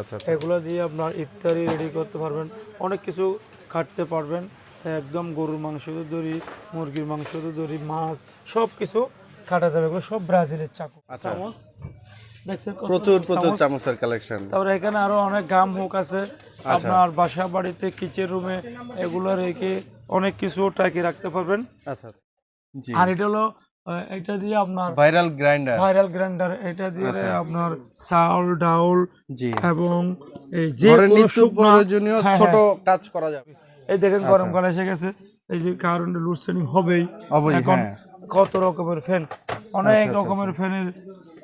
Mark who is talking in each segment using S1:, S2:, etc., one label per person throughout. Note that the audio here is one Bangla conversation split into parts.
S1: আচ্ছা আচ্ছা।
S2: এগুলো দিয়ে আপনার ইফতারি রেডি করতে পারবেন। অনেক কিছু কাটতে পারবেন। একদম গরুর মাংস ধরি মুরগির মাংস ধরি মাছ সব কিছু কাটা যাবে। এগুলো সব ব্রাজিলের চাকু।
S1: আচ্ছা।
S2: চামচ।
S1: প্রচুর প্রচুর চামচের কালেকশন
S2: তারপরে এখানে আরও অনেক গাম হুক আছে। আপনার বাসা বাড়িতে কিচেন রুমে এগুলো রেখে অনেক কিছু টাকি রাখতে পারবেন।
S1: আচ্ছা।
S2: আর এটা হলো এটা দিয়ে আপনার
S1: ভাইরাল গ্রাইন্ডার।
S2: ভাইরাল গ্রাইন্ডার এটা দিয়ে
S1: আচ্ছা।
S2: আপনার চাউল ডাউল
S1: জি।
S2: এবং এই যে
S1: প্রয়োজনীয়
S2: হ্যাঁ,
S1: ছোট
S2: হ্যাঁ।
S1: কাজ করা যাবে।
S2: এই দেখেন গরমকাল এসে গেছে। এই যে কারেন্ট লোডশেডিং হবেই। এখন
S1: হ্যাঁ।
S2: কত রকমের ফ্যান অনেক
S1: আচ্ছা,
S2: রকমের ফ্যানের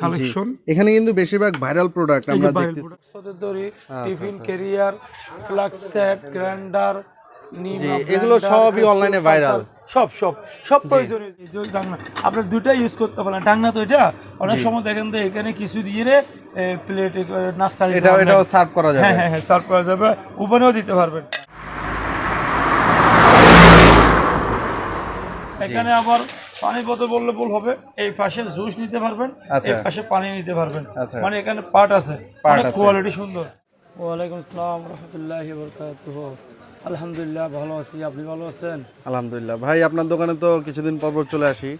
S2: কালেকশন
S1: এখানে কিন্তু বেশিরভাগ ভাইরাল প্রোডাক্ট আমরা
S2: বাইরের
S1: দেখতে
S2: product সাথে দড়ি, tiffin carrier flask set grinder
S1: জি, এগুলো সবই online এ viral।
S2: সব সব সব প্রয়োজনীয় আপনার দুইটা ইউজ করতে পারেন। তো এটা অনেক সময় দেখেন তো এখানে কিছু দিয়ে রে প্লেটে নাস্তা দিতে
S1: এটাও সার্ভ করা যাবে।
S2: হ্যাঁ হ্যাঁ হ্যাঁ সার্ভ করা যাবে। ওভেনেও দিতে পারবেন। এখানে আবার পানি বোতল বললে ভুল হবে। এই পাশে জুস নিতে পারবেন
S1: আচ্ছা।
S2: এই পাশে পানি নিতে পারবেন।
S1: আচ্ছা।
S2: মানে এখানে পার্ট আছে। কোয়ালিটি সুন্দর। ওয়ালাইকুম আসসালাম রহমতুল্লাহ বরকাতুহ। আলহামদুলিল্লাহ ভালো আছি। আপনি ভালো আছেন?
S1: আলহামদুলিল্লাহ। ভাই আপনার দোকানে তো কিছুদিন পর পর চলে আসি।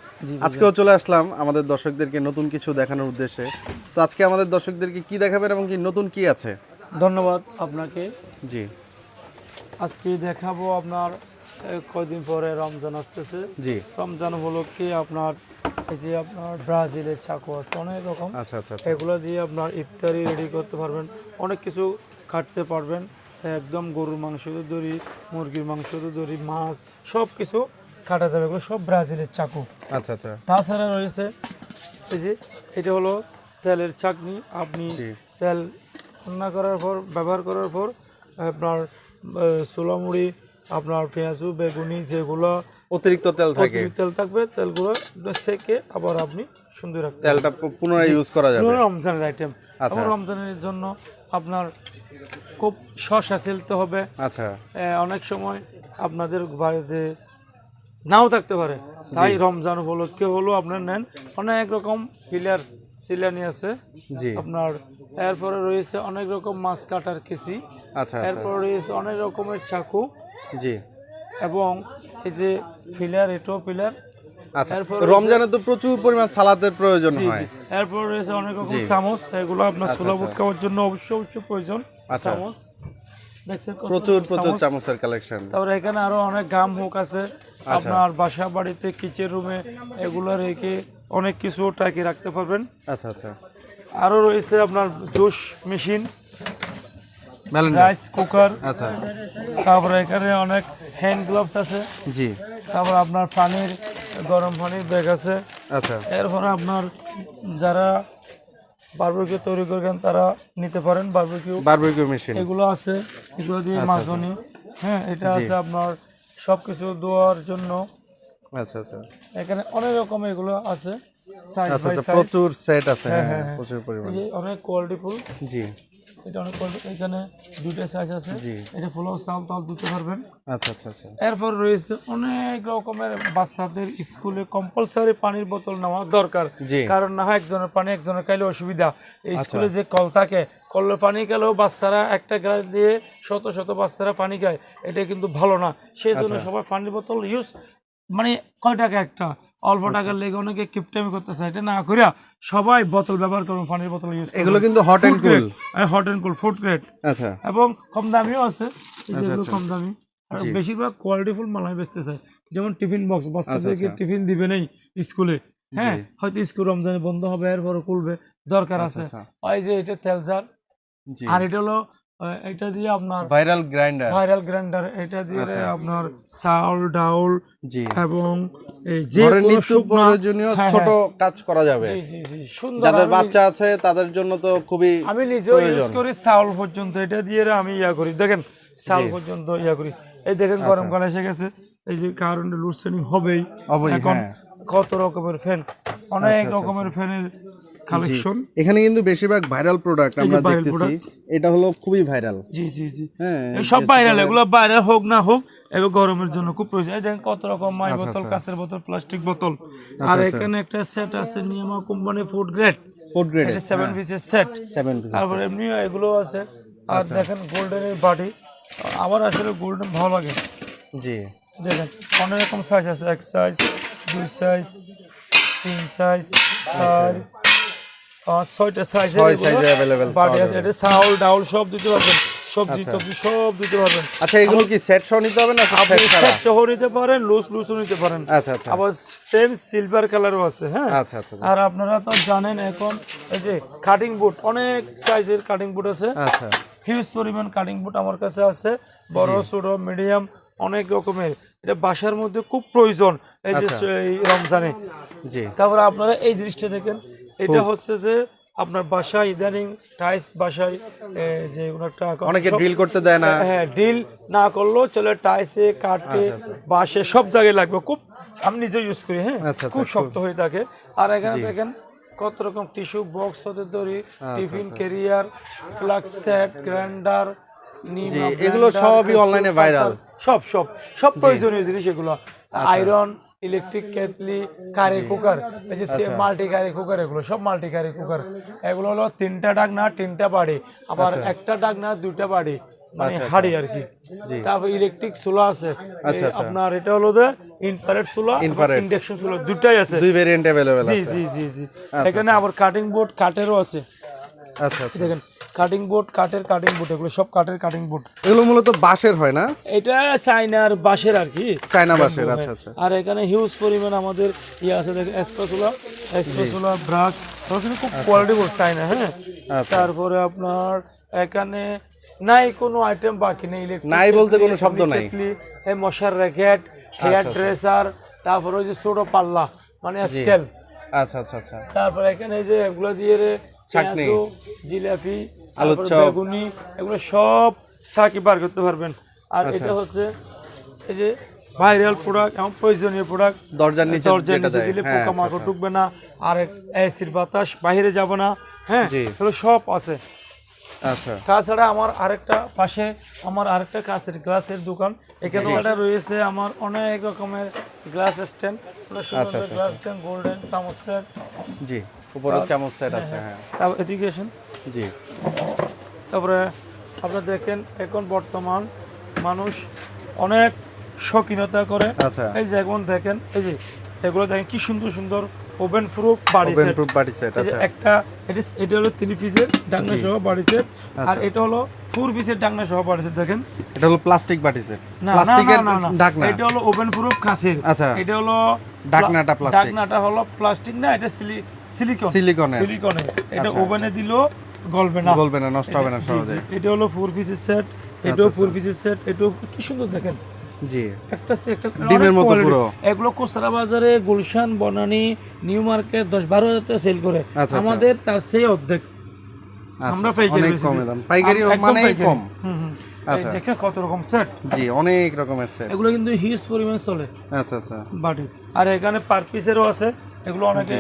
S1: আজকেও চলে আসলাম আমাদের দর্শকদেরকে নতুন কিছু দেখানোর উদ্দেশ্যে। তো আজকে আমাদের দর্শকদেরকে কি দেখাবেন এবং কি নতুন কি আছে?
S2: ধন্যবাদ আপনাকে।
S1: জি।
S2: আজকে দেখাবো আপনার কয়দিন পরে রমজান আসতেছে।
S1: জি।
S2: রমজান উপলক্ষে আপনার এই যে আপনার ব্রাজিলের চাকু আছে অনেক রকম।
S1: আচ্ছা আচ্ছা আচ্ছা।
S2: এগুলো দিয়ে আপনার ইফতারি রেডি করতে পারবেন অনেক কিছু কাটতে পারবেন। একদম গরুর মাংস তো ধরি মুরগির মাংস তো ধরি মাছ সব কিছু কাটা যাবে এগুলো সব ব্রাজিলের চাকু।
S1: আচ্ছা আচ্ছা।
S2: তাছাড়া রয়েছে এই যে এটা হলো তেলের চাকনি আপনি তেল রান্না করার পর ব্যবহার করার পর আপনার সোলামুড়ি আপনার পেঁয়াজু বেগুনি যেগুলো
S1: অতিরিক্ত তেল থাকে।
S2: অতিরিক্ত তেল থাকবে তেলগুলো সেকে আবার আপনি সুন্দর রাখতে
S1: তেলটা পুনরায় ইউজ করা যাবে।
S2: রমজানের আইটেম
S1: আচ্ছা।
S2: রমজানের জন্য আপনার খুব শসা সেলতে হবে।
S1: আচ্ছা।
S2: অনেক সময় আপনাদের বাড়িতে নাও থাকতে পারে। তাই রমজান উপলক্ষে হলো আপনার নেন। অনেক রকম পিলার সিলানি আছে।
S1: জি।
S2: আপনার এরপরে রয়েছে অনেক রকম মাছ কাটার কেসি
S1: আচ্ছা আচ্ছা।
S2: এরপরে রয়েছে অনেক রকমের চাকু।
S1: জি।
S2: এবং এই যে ফিলার এটো পিলার।
S1: আচ্ছা রমজানে তো প্রচুর পরিমাণ সালাতের প্রয়োজন হয়।
S2: এরপর রয়েছে অনেক রকম চামচ এগুলো আপনার সুলাবুট খাওয়ার জন্য অবশ্যই অবশ্যই প্রয়োজন।
S1: আচ্ছা।
S2: চামচ। দেখছেন
S1: প্রচুর প্রচুর চামচের কালেকশন
S2: তারপরে এখানে আরও অনেক গাম হুক আছে।
S1: আচ্ছা।
S2: আপনার বাসা বাড়িতে কিচেন রুমে এগুলো রেখে অনেক কিছু টাকি রাখতে পারবেন।
S1: আচ্ছা আচ্ছা।
S2: আরও রয়েছে আপনার জুস মেশিন রাইস কুকার
S1: আচ্ছা।
S2: তারপরে এখানে অনেক হ্যান্ড গ্লাভস আছে।
S1: জি।
S2: তারপর আপনার পানির গরম পানির ব্যাগ আছে।
S1: আচ্ছা।
S2: এরপরে আপনার যারা বারবিকিউ তৈরি করবেন তারা নিতে পারেন বারবিকিউ।
S1: Barbecue machine.
S2: এগুলো আছে এগুলো দিয়ে
S1: আচ্ছা,
S2: মাজনি। হ্যাঁ এটা আছে আপনার সবকিছু দেওয়ার জন্য।
S1: আচ্ছা আচ্ছা।
S2: এখানে অনেক রকম এগুলো আছে সাইজ
S1: আচ্ছা আচ্ছা প্রচুর সেট আছে
S2: হ্যাঁ,
S1: হ্যাঁ
S2: হ্যাঁ।
S1: প্রচুর পরিমাণ।
S2: অনেক কোয়ালিটি ফুল
S1: জি।
S2: এটা অনেক এখানে সাইজ আছে। এটা ফুলও দিতে পারবেন।
S1: আচ্ছা আচ্ছা আচ্ছা।
S2: এরপর রয়েছে অনেক রকমের বাচ্চাদের স্কুলে কম্পালসারি পানির বোতল নেওয়া দরকার। কারণ না হয় একজনের পানি একজনের খাইলে অসুবিধা। এই স্কুলে যে কল থাকে কলের পানি খেলেও বাচ্চারা একটা গ্লাস দিয়ে শত শত বাচ্চারা পানি খায়। এটা কিন্তু ভালো না। সেই জন্য সবাই পানির বোতল ইউজ মানে কয় টাকা একটা? অল্প টাকার লেগে অনেকে কিপটামি করতে চায় এটা না করিয়া সবাই বোতল ব্যবহার করুন পানির বোতল ইউজ
S1: এগুলো কিন্তু hot and cool
S2: hot and cool food grade
S1: আচ্ছা।
S2: এবং কম দামিও আছে
S1: আচ্ছা,
S2: যেগুলো কম দামি। আর বেশিরভাগ কোয়ালিটিফুল মাল আমি বেচতে চাই যেমন টিফিন বক্স বাচ্চাদেরকে
S1: আচ্ছা।
S2: টিফিন দিবে নেই স্কুলে। হ্যাঁ হয়তো স্কুল রমজানে বন্ধ হবে এরপরে খুলবে দরকার আছে।
S1: আচ্ছা।
S2: ওই যে এটা তেল জার আর এটা হলো এটা দিয়ে আপনার
S1: ভাইরাল গ্রাইন্ডার
S2: ভাইরাল গ্রাইন্ডার এটা দিয়ে
S1: আচ্ছা।
S2: আপনার চাউল ডাউল
S1: জি।
S2: এবং এই যে
S1: নিত্য প্রয়োজনীয়
S2: হ্যাঁ,
S1: ছোট
S2: হ্যাঁ।
S1: কাজ করা যাবে।
S2: জি জি জি সুন্দর।
S1: যাদের
S2: আমি-
S1: বাচ্চা আছে তাদের জন্য তো খুবই
S2: আমি নিজেও ইউজ করি চাউল পর্যন্ত এটা দিয়ে আমি ইয়া করি। দেখেন চাউল পর্যন্ত ইয়া করি। এই দেখেন গরমকাল এসে গেছে। এই যে কারেন্ট লোডশেডিং হবেই। এখন
S1: হ্যাঁ।
S2: কত রকমের ফ্যান অনেক রকমের ফ্যানের কালেকশন
S1: এখানে কিন্তু বেশিরভাগ ভাইরাল প্রোডাক্ট আমরা দেখতেছি। এটা হলো খুবই ভাইরাল
S2: জি জি জি।
S1: হ্যাঁ
S2: সব ভাইরাল এগুলো ভাইরাল হোক না হোক এগুলো গরমের জন্য খুব প্রয়োজন। দেখেন কত রকম মাই
S1: আচ্ছা,
S2: বোতল কাঁচের বোতল প্লাস্টিক বোতল। আর এখানে একটা সেট আছে Niyama company food
S1: grade food
S2: grade seven পিসের সেট
S1: সেভেন পিস
S2: তারপরে এমনি এগুলো আছে। আর
S1: আচ্ছা।
S2: দেখেন গোল্ডেনের বাটি আমার আসলে গোল্ডেন ভালো লাগে।
S1: জি।
S2: দেখেন অনেক রকম সাইজ আছে। এক সাইজ দুই সাইজ তিন সাইজ চার ছয়টা সাইজ এটা চাউল ডাউল সব দিতে পারবেন সবজি
S1: আচ্ছা।
S2: টবজি সব দিতে পারবেন।
S1: আচ্ছা এগুলো কি সেট সহ নিতে হবে না
S2: আপনি
S1: সেট
S2: সহ নিতে পারেন লুজ লুজও নিতে পারেন।
S1: আচ্ছা আচ্ছা।
S2: আবার সেম সিলভার কালারও আছে হ্যাঁ?
S1: আচ্ছা আচ্ছা
S2: আর আপনারা তো জানেন এখন এই যে কাটিং বুট অনেক সাইজের কাটিং বুট আছে।
S1: আচ্ছা।
S2: হিউজ পরিমাণ কাটিং বুট আমার কাছে আছে বড় ছোট মিডিয়াম অনেক রকমের। এটা বাসার মধ্যে খুব প্রয়োজন এই যে
S1: আচ্ছা।
S2: রমজানে।
S1: জি।
S2: তারপরে আপনারা এই জিনিসটা দেখেন এটা হচ্ছে যে আপনার বাসায় ইদানিং টাইস বাসায় যে কোনো একটা
S1: অনেকে ড্রিল করতে দেয় না।
S2: হ্যাঁ ডিল না করলেও চলে টাইসে কাঠে বাসে সব জায়গায় লাগবে। খুব আমি নিজে ইউজ করি হ্যাঁ।
S1: আচ্ছা,
S2: খুব
S1: আচ্ছা,
S2: শক্ত হয়ে থাকে। আর এখানে দেখেন কত রকম টিস্যু বক্স হতে দড়ি
S1: আচ্ছা,
S2: tiffin carrier flask set
S1: grinder এগুলো সবই অনলাইনে ভাইরাল
S2: সব সব সব প্রয়োজনীয় জিনিস এগুলো। Iron electric kettle curry cooker এই যে
S1: আচ্ছা।
S2: মাল্টি কারি কুকার এগুলো সব মাল্টি কারি কুকার এগুলো হলো তিনটা ডাকনা তিনটা বাড়ি আবার
S1: আচ্ছা।
S2: একটা ডাকনা দুইটা বাড়ি মানে হাড়ি আর কি তারপর ইলেকট্রিক চুলা আছে
S1: আচ্ছা,
S2: এই
S1: আচ্ছা।
S2: আপনার এটা হলো যে ইনফ্রারেড চুলা
S1: Infrared।
S2: ইন্ডাকশন চুলা দুটাই আছে
S1: দুই ভেরিয়েন্ট अवेलेबल
S2: জি
S1: আছে
S2: জি জি জি এখানে আবার কাটিং বোর্ড কাঠেরও আছে
S1: আচ্ছা আচ্ছা
S2: দেখেন কাটিং বোর্ড কাঠের কাটিং বোর্ড এগুলো সব কাঠের কাটিং বোর্ড
S1: এগুলো মূলত বাঁশের হয় না?
S2: এটা চাইনার বাঁশের আর কি।
S1: চায়না বাঁশের আচ্ছা আচ্ছা।
S2: আর এখানে হিউজ পরিমাণ আমাদের ইয়ে আছে দেখেন এসপ্রেসোলা এসপ্রেসোলা ব্রাক। ওখানে খুব কোয়ালিটি বোর্ড চাইনা হ্যাঁ।
S1: আচ্ছা।
S2: তারপরে আপনার এখানে নাই কোনো আইটেম বাকি নেই
S1: নাই বলতে কোনো শব্দ নাই।
S2: এই মশার র্যাকেট হেয়ার
S1: আচ্ছা।
S2: ড্রেসার তারপরে ওই যে ছোট পাল্লা মানে স্কেল
S1: আচ্ছা আচ্ছা আচ্ছা।
S2: তারপরে এখানে এই যে এগুলো দিয়ে। জিলাপি
S1: আলুর চপ।
S2: বেগুনি এগুলো সব সাকি বার করতে পারবেন। আর
S1: আচ্ছা।
S2: এটা হচ্ছে এই যে ভাইরাল প্রোডাক্ট এবং প্রয়োজনীয় প্রোডাক্ট
S1: দরজার নিচে
S2: দরজার নিচে দিলে
S1: হ্যাঁ
S2: পোকা মাকড় ঢুকবে না আর এসির বাতাস বাইরে যাবে না। হ্যাঁ এগুলো সব আছে।
S1: আচ্ছা।
S2: তাছাড়া আমার আরেকটা পাশে আমার আরেকটা কাঁচের গ্লাসের দোকান। এখানে একটা রয়েছে আমার অনেক রকমের গ্লাস স্ট্যান্ড।
S1: আচ্ছা, আচ্ছা,
S2: গ্লাস স্ট্যান্ড গোল্ডেন সেট
S1: জি উপরে চামচ সেট আছে হ্যাঁ।
S2: তারপর এদিকে আসেন।
S1: জি।
S2: তারপরে আপনারা দেখেন এখন বর্তমান মানুষ অনেক শৌখিনতা করে।
S1: আচ্ছা।
S2: এই যে এখন দেখেন এই যে এগুলো দেখেন কি সুন্দর সুন্দর ওভেন প্রুফ বাড়ি
S1: ওপেন
S2: সেট
S1: প্রুফ বাটি সেট আচ্ছা।
S2: একটা এটা এটা হলো থ্রি পিসের ডাকনা সহ বাড়ি সেট আর
S1: আচ্ছা।
S2: এটা হলো ফোর পিসের ডাকনা সহ বাড়ি সেট দেখেন।
S1: এটা হলো প্লাস্টিক বাটি সেট প্লাস্টিকের ঢাকনা
S2: এটা হলো ওভেন প্রুফ কাঁচের
S1: আচ্ছা।
S2: এটা হলো
S1: ঢাকনাটা plastic।
S2: ঢাকনাটা হলো প্লাস্টিক না এটা সিলিকন
S1: সিলিকনের।
S2: সিলিকনের এটা
S1: আচ্ছা,
S2: ওভেনে দিলো গলবে না।
S1: গলবে না নষ্ট হবে না সহজে।
S2: এটা হলো ফোর পিসের সেট এটাও
S1: আচ্ছা,
S2: ফোর পিসের সেট এটাও কি সুন্দর দেখেন।
S1: জি।
S2: একটা একটা
S1: ডিমের মতো পুরো।
S2: এগুলো কোসরা বাজারে গুলশান বনানী নিউ মার্কেট দশ বারো হাজার টাকা সেল করে।
S1: আচ্ছা।
S2: আমাদের তার সেই অর্ধেক।
S1: আচ্ছা,
S2: আমরা পাইকারি
S1: অনেক কমে দাম। পাইকারি কম। আচ্ছা।
S2: কত রকম? সেট
S1: জি অনেক রকমের সেট
S2: এগুলো কিন্তু হিউজ পরিমাণ চলে।
S1: আচ্ছা আচ্ছা।
S2: বাটি আর এখানে পার পিসেরও আছে। এগুলো অনেকে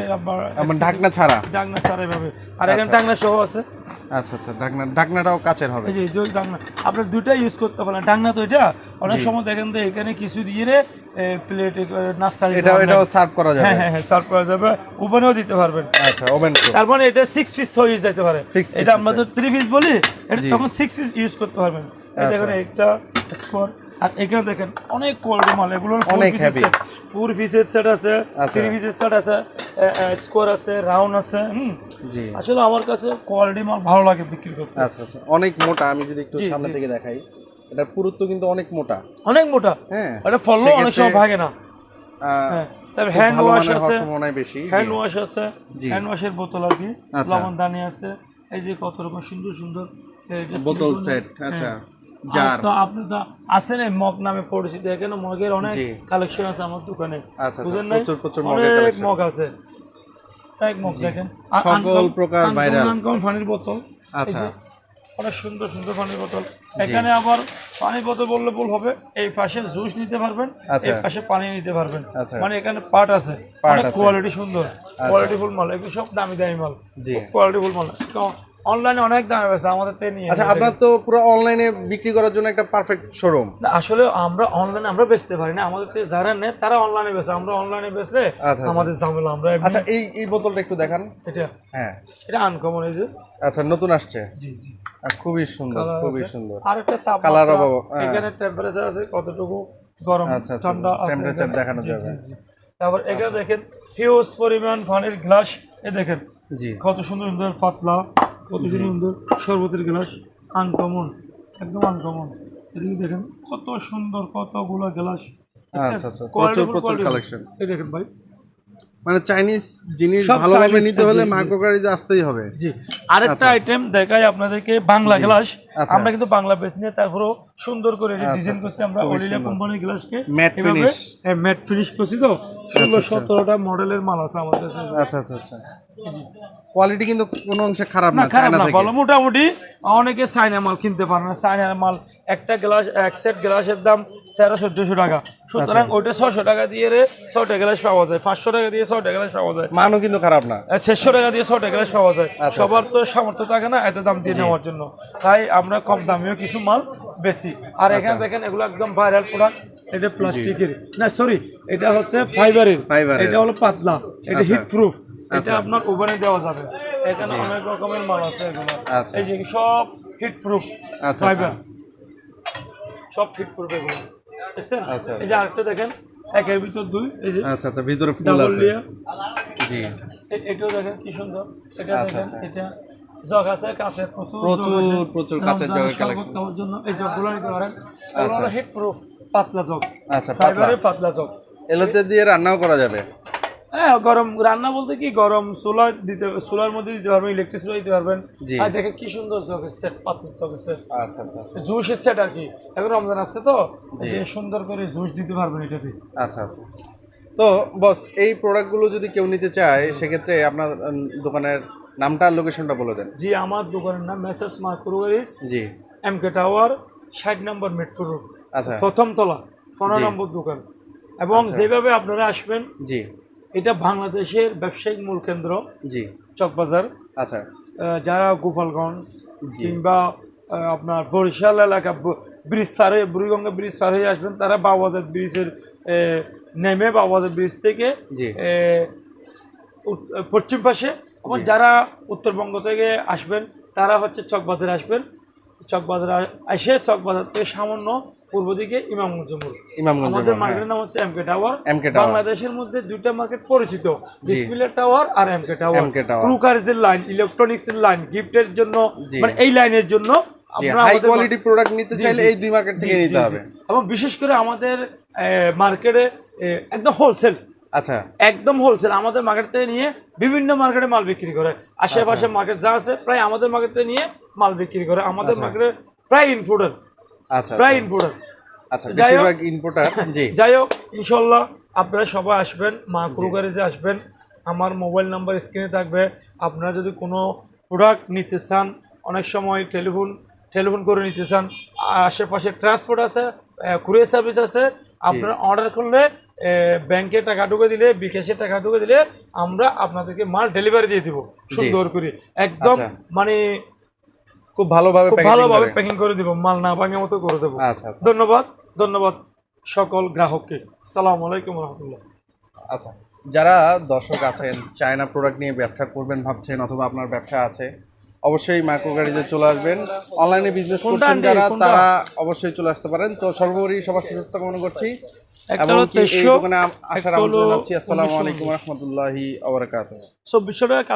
S1: আমার ঢাকনা ছাড়া।
S2: ডাকনা ছাড়া এভাবে। আর এখানে ডাকনা সহ আছে।
S1: আচ্ছা আচ্ছা ঢাকনা ঢাকনাটাও কাচের হবে।
S2: এই যে এই যে ডাকনা ইউজ করতে পারেন। ডাকনা তো এটা অনেক সময় দেখেন তো এখানে কিছু দিয়ে রে প্লেট নাস্তা দিতে
S1: এটাও। সার্ভ করা যাবে।
S2: হ্যাঁ হ্যাঁ হ্যাঁ সার্ভ করা যাবে। ওভেনেও দিতে পারবেন।
S1: আচ্ছা ওভেন প্রুফ
S2: তার মানে এটা সিক্স পিস ছয় ইউজ যেতে পারে। এটা আমরা তো থ্রি পিস বলি এটা
S1: জি।
S2: তখন সিক্স পিস ইউজ করতে পারবেন। এই
S1: আচ্ছা।
S2: দেখেন একটা স্কোর আর এখানে দেখেন অনেক কোয়ালিটি মাল এগুলো
S1: অনেক heavy।
S2: ফোর পিসের সেট আছে। থ্রি পিসের সেট আছে স্কোর আছে রাউন্ড আছে হুম?
S1: জি।
S2: আসলে আমার কাছে কোয়ালিটি মাল ভালো লাগে বিক্রি করতে।
S1: আচ্ছা আচ্ছা। অনেক মোটা আমি যদি একটু সামনে থেকে দেখাই এটার পুরুত্ব কিন্তু অনেক মোটা।
S2: অনেক মোটা।
S1: হ্যাঁ
S2: এটা ফললেও অনেক সময় ভাগে না। হ্যাঁ
S1: খুব
S2: হ্যান্ড ওয়াশ আছে
S1: বেশি।
S2: হ্যান্ড ওয়াশ আছে। হ্যান্ড ওয়াশের বোতল আর কি
S1: আচ্ছা।
S2: লবণদানি আছে। এই যে কত রকম সুন্দর সুন্দর
S1: বোতল সেট আচ্ছা। জার
S2: আর তো আপনি তো আসেন মগ নামে পরিচিত এখানে মগের অনেক কালেকশন আছে আমার দোকানে।
S1: আচ্ছা, আচ্ছা,
S2: বুঝেন নাই?
S1: প্রচুর প্রচুর মগের
S2: অনেক মগ আছে। এক মগ দেখেন।
S1: সকল প্রকার
S2: uncommon-
S1: viral।
S2: পানির বোতল।
S1: আচ্ছা।
S2: অনেক সুন্দর সুন্দর পানির বোতল। এখানে আবার পানির বোতল বললে ভুল হবে। এই পাশে জুস নিতে পারবেন। এই পাশে পানি নিতে পারবেন। মানে এখানে পার্ট আছে। অনেক কোয়ালিটি সুন্দর। কোয়ালিটি ফুল মাল। এগুলো সব দামি দামি মাল। কোয়ালিটি ফুল মাল। অনলাইনে অনেক দামে আমাদের থেকে নিয়ে
S1: আচ্ছা আপনার তো পুরো অনলাইনে বিক্রি করার জন্য একটা পারফেক্ট শোরুম
S2: আসলে আমরা অনলাইনে আমরা বেচতে পারি না। আমাদের থেকে যারা নেয় তারা অনলাইনে বেচে। আমরা অনলাইনে বেচলে
S1: আচ্ছা।
S2: আমাদের ঝামেলা। আমরা
S1: আচ্ছা এই এই বোতলটা একটু দেখান।
S2: এটা।
S1: হ্যাঁ।
S2: এটা আনকমন এই যে।
S1: আচ্ছা নতুন আসছে।
S2: জি জি।
S1: খুবই সুন্দর খুবই সুন্দর।
S2: আর একটা
S1: পাবো, হ্যাঁ।
S2: এখানে টেম্পারেচার আছে কতটুকু? গরম
S1: আচ্ছা, আচ্ছা,
S2: ঠান্ডা আছে। এখানে।
S1: দেখানো যাবে।
S2: জি, জি। তারপর এখানে দেখেন হিউজ পরিমাণ পানির গ্লাস এ দেখেন
S1: জি।
S2: কত সুন্দর সুন্দর পাতলা। কত সুন্দর শরবতের গ্লাস। আনকমন একদম আনকমন এদিকে দেখেন কত সুন্দর কতগুলো গ্লাস।
S1: আচ্ছা, আচ্ছা, প্রচুর, প্রচুর কালেকশন
S2: এই দেখেন ভাই।
S1: মানে চাইনিজ জিনিস ভালোভাবে নিতে হলে
S2: জি, জি।
S1: আসতেই হবে।
S2: জি। আরেকটা আইটেম দেখাই আপনাদেরকে বাংলা গ্লাস
S1: আচ্ছা।
S2: আমরা কিন্তু বাংলা বেছে নিয়ে তারপরও সুন্দর করে ডিজাইন করছি আমরা অলিলিয়া কোম্পানির গ্লাসকে
S1: ম্যাট
S2: এভাবে
S1: finish।
S2: ম্যাট ফিনিশ করছি তো। ষোলো সতেরোটা মডেলের মাল আছে আমাদের কাছে।
S1: আচ্ছা আচ্ছা আচ্ছা। কোয়ালিটি কিন্তু কোনো অংশে খারাপ
S2: না খারাপ না ভালো মোটামুটি অনেকে চায়না মাল কিনতে পারে না। চায়নার মাল একটা গ্লাস এক সেট গ্লাসের দাম তেরো চোদ্দশো টাকা। সুতরাং
S1: আচ্ছা।
S2: ওইটা ছশো টাকা দিয়ে রে ছয়টা গ্লাস পাওয়া যায়। পাঁচশো টাকা দিয়ে ছয়টা গ্লাস পাওয়া যায়।
S1: মানও কিন্তু খারাপ না।
S2: ছেশো টাকা দিয়ে ছয়টা গ্লাস পাওয়া যায়।
S1: আচ্ছা,
S2: সবার তো সামর্থ্য থাকে না এত দাম দিয়ে নেওয়ার জন্য। তাই আমরা কম দামিও কিছু মাল বেশি। আর এখানে
S1: আচ্ছা।
S2: দেখেন এগুলো একদম ভাইরাল প্রোডাক্ট এটা প্লাস্টিকের। না সরি এটা হচ্ছে ফাইবারের। এটা হলো পাতলা। এটা
S1: আচ্ছা।
S2: হিট প্রুফ এটা
S1: আচ্ছা।
S2: আপনার ওভেনে দেওয়া যাবে। এখানে অনেক রকমের মাল আছে এগুলো।
S1: আচ্ছা।
S2: এই যে সব হিট প্রুফ
S1: আচ্ছা,
S2: ফাইবার সব প্রুফ এগুলো। দেখছেন?
S1: আচ্ছা,
S2: এই যে আরেকটা দেখেন একের ভিতর দুই এই যে
S1: আচ্ছা আচ্ছা ভিতরে ফুল আছে। জি।
S2: এটাও দেখেন কি সুন্দর। এটা
S1: আচ্ছা,
S2: দেখেন
S1: আচ্ছা।
S2: এটা জগ আছে কাছের প্রচুর
S1: প্রচুর,
S2: জন্য এই জগগুলো নিতে পারেন
S1: আচ্ছা।
S2: হিট প্রুফ পাতলা জগ।
S1: আচ্ছা, পাতলা।
S2: পাতলা জগ।
S1: এলোতে দিয়ে রান্নাও করা যাবে।
S2: হ্যাঁ গরম রান্না বলতে কি গরম সোলার দিতে সোলার মধ্যে দিতে পারবেন ইলেকট্রিক সোলার দিতে পারবেন। আর দেখেন কি সুন্দর জগের সেট পাতলা জগের সেট
S1: আচ্ছা আচ্ছা আচ্ছা।
S2: জুসের সেট আর কি। এখন রমজান আসছে তো সুন্দর করে জুস দিতে পারবেন এটাতে।
S1: আচ্ছা আচ্ছা। তো বস এই প্রোডাক্টগুলো যদি কেউ নিতে চায় সেক্ষেত্রে আপনার দোকানের নামটা লোকেশনটা বলে দেন।
S2: জি আমার দোকানের নাম মেসেস মার্কুরিস
S1: জি।
S2: এম কে টাওয়ার ষাট নম্বর মেট্রো রোড
S1: আচ্ছা।
S2: প্রথম তলা পনেরো নম্বর দোকান। এবং যেভাবে আপনারা আসবেন
S1: জি।
S2: এটা বাংলাদেশের ব্যবসায়িক মূল কেন্দ্র
S1: জি।
S2: চকবাজার।
S1: আচ্ছা।
S2: যারা গোপালগঞ্জ কিংবা আপনার বরিশাল এলাকা ব্রিজ পার হয়ে বুড়িগঙ্গা ব্রিজ পার হয়ে আসবেন তারা বাবাজার ব্রিজের নেমে বাবাজার ব্রিজ থেকে পশ্চিম পাশে। এবং যারা উত্তরবঙ্গ থেকে আসবেন তারা হচ্ছে চকবাজারে আসবেন। চকবাজার এসে চকবাজার থেকে সামান্য পূর্ব দিকে ইমামগঞ্জ মোড়
S1: ইমামগঞ্জ
S2: আমাদের
S1: হ্যাঁ।
S2: মার্কেটের নাম হচ্ছে এমকে টাওয়ার
S1: MK টাওয়ার।
S2: বাংলাদেশের মধ্যে দুইটা মার্কেট পরিচিত ডিসপ্লে টাওয়ার আর এমকে টাওয়ার। ক্রুকারের লাইন ইলেকট্রনিক্স এর লাইন গিফটের জন্য মানে এই লাইনের জন্য আমরা
S1: হাই কোয়ালিটি প্রোডাক্ট নিতে চাইলে এই দুই মার্কেট থেকে নিতে হবে।
S2: এবং বিশেষ করে আমাদের মার্কেটে একদম হোলসেল
S1: আচ্ছা।
S2: একদম হোলসেল আমাদের মার্কেট থেকে নিয়ে বিভিন্ন মার্কেটে মাল বিক্রি করে। আশেপাশে মার্কেট যা আছে প্রায় আমাদের মার্কেট থেকে নিয়ে মাল বিক্রি করে। আমাদের মার্কেটে প্রায় ইনপুটার
S1: আচ্ছা
S2: প্রায় ইনপুটার
S1: আচ্ছা
S2: যাই হোক-
S1: বেশিরভাগ ইম্পোর্টার জি।
S2: যাই হোক ইনশাল্লাহ আপনারা সবাই আসবেন মা ক্রুগারিজে আসবেন। আমার মোবাইল নাম্বার স্ক্রিনে থাকবে। আপনারা যদি কোনো প্রোডাক্ট নিতে চান অনেক সময় টেলিফোন টেলিফোন করে নিতে চান আশেপাশে ট্রান্সপোর্ট আছে কুরিয়ার সার্ভিস আছে আপনারা অর্ডার করলে ব্যাংকে টাকা ঢুকে দিলে বিকাশে টাকা ঢুকে দিলে আমরা আপনাদেরকে মাল ডেলিভারি দিয়ে দিব। সুন্দর করে। একদম
S1: আচ্ছা।
S2: মানে
S1: খুব ভালোভাবে
S2: ভালোভাবে প্যাকিং করে দিব মাল না ভাঙে মতো করে দেবো।
S1: আচ্ছা আচ্ছা।
S2: ধন্যবাদ ধন্যবাদ সকল গ্রাহককে। সালাম আলাইকুম রহমতুল্লাহ।
S1: আচ্ছা যারা দর্শক আছেন চায়না প্রোডাক্ট নিয়ে ব্যবসা করবেন ভাবছেন অথবা আপনার ব্যবসা আছে অবশ্যই মাইক্রো গাড়িতে চলে আসবেন। অনলাইনে বিজনেস করছেন যারা তারা অবশ্যই চলে আসতে পারেন। তো সর্বোপরি সবার সুস্থ কামনা করছি। এবং
S2: হলো
S1: কি এই
S2: 2300,
S1: দোকানে আম- আসার আমন্ত্রণ জানাচ্ছি। আসসালামু আলাইকুম রহমতুল্লাহি
S2: টাকা